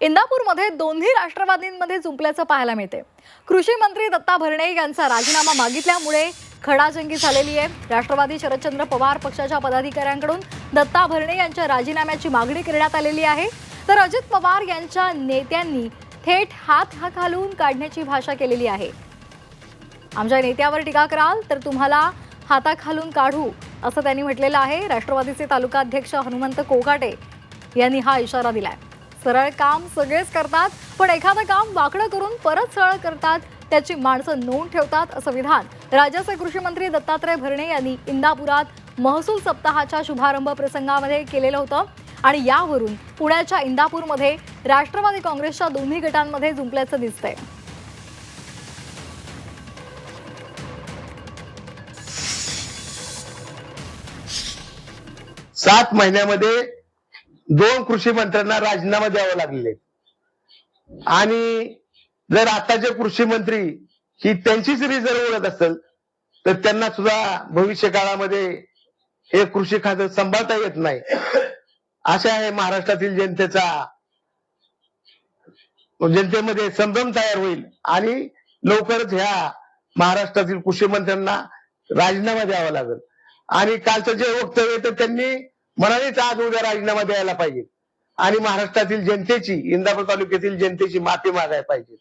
इंदापूरमध्ये दोन्ही राष्ट्रवादींमध्ये जुंपल्याचं पाहायला मिळते. कृषी मंत्री दत्ता भरणे यांचा राजीनामा मागितल्यामुळे खडाजंगी झालेली आहे. राष्ट्रवादी शरदचंद्र पवार पक्षाच्या पदाधिकाऱ्यांकडून दत्ता भरणे यांच्या राजीनाम्याची मागणी करण्यात आलेली आहे. तर अजित पवार यांच्या नेत्यांनी थेट हात हा घालून काढण्याची भाषा केलेली आहे. आमच्या नेत्यावर टीका कराल तर तुम्हाला हाताखालून काढू असं त्यांनी म्हटलेलं आहे. राष्ट्रवादीचे तालुका अध्यक्ष हनुमंत कोकाटे यांनी हा इशारा दिलाय. सरळ काम सगळेच करतात पण एखादं काम वाकडं करून परत सरळ करतात त्याची माणसं नोंद ठेवतात असं विधान राज्याचे कृषी मंत्री दत्तात्रय भरणे यांनी इंदापुरात महसूल सप्ताहाच्या शुभारंभ प्रसंगामध्ये केलेलं होतं. आणि यावरून पुण्याच्या इंदापूरमध्ये राष्ट्रवादी काँग्रेसच्या दोन्ही गटांमध्ये जुंपल्याचं दिसतंय. सात महिन्यामध्ये दोन कृषी मंत्र्यांना राजीनामा द्यावा लागले आणि जर आताचे कृषी मंत्री ही त्यांचीच रिझर्व ओळख असेल तर त्यांना सुद्धा भविष्य काळामध्ये हे कृषी खातं सांभाळता येत नाही. अशा आहे महाराष्ट्रातील जनतेचा जनतेमध्ये संभ्रम तयार होईल. आणि लवकरच ह्या महाराष्ट्रातील कृषी मंत्र्यांना राजीनामा द्यावा लागेल. आणि कालचं जे वक्तव्य तर त्यांनी म्हणालीच आज उद्या राजीनामा द्यायला पाहिजे. आणि महाराष्ट्रातील जनतेची इंदापूर तालुक्यातील जनतेची माफी मागायला पाहिजे.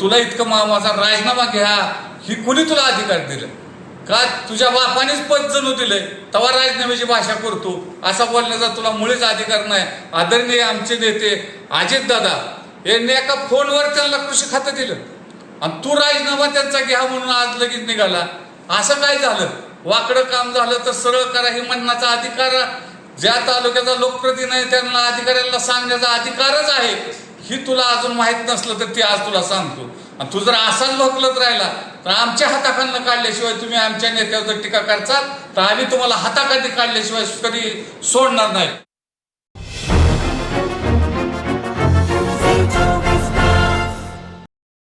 तुला इतकं माझा राजीनामा घ्या ही कुणी तुला अधिकार दिलं? का तुझ्या बापानेच पद जणू दिलंय? तेव्हा राजीनाम्याची भाषा करतो. असा बोलण्याचा तुला मुळेच अधिकार नाही. आदरणीय आमचे नेते अजित दादा यांनी एका फोनवर त्यांना कृषी खातं दिलं. आणि तू राजीनामा त्यांचा घ्या म्हणून आज लगेच निघाला. असं काय झालं? वाकडं काम झालं तर सरळ करा हे म्हणण्याचा अधिकार ज्या तालुक्याचा लोकप्रतिनिधी आहे त्यांना अधिकाऱ्यांना सांगण्याचा अधिकारच आहे. ही तुला अजून माहीत नसलं तर ती आज तुला सांगतो. आणि तू जर असाच लोकलत राहिला तर आमच्या हाताखालनं काढल्याशिवाय तुम्ही आमच्या नेत्यावर जर टीका करचाल तर आम्ही तुम्हाला हाताखाली काढल्याशिवाय कधी सोडणार नाही.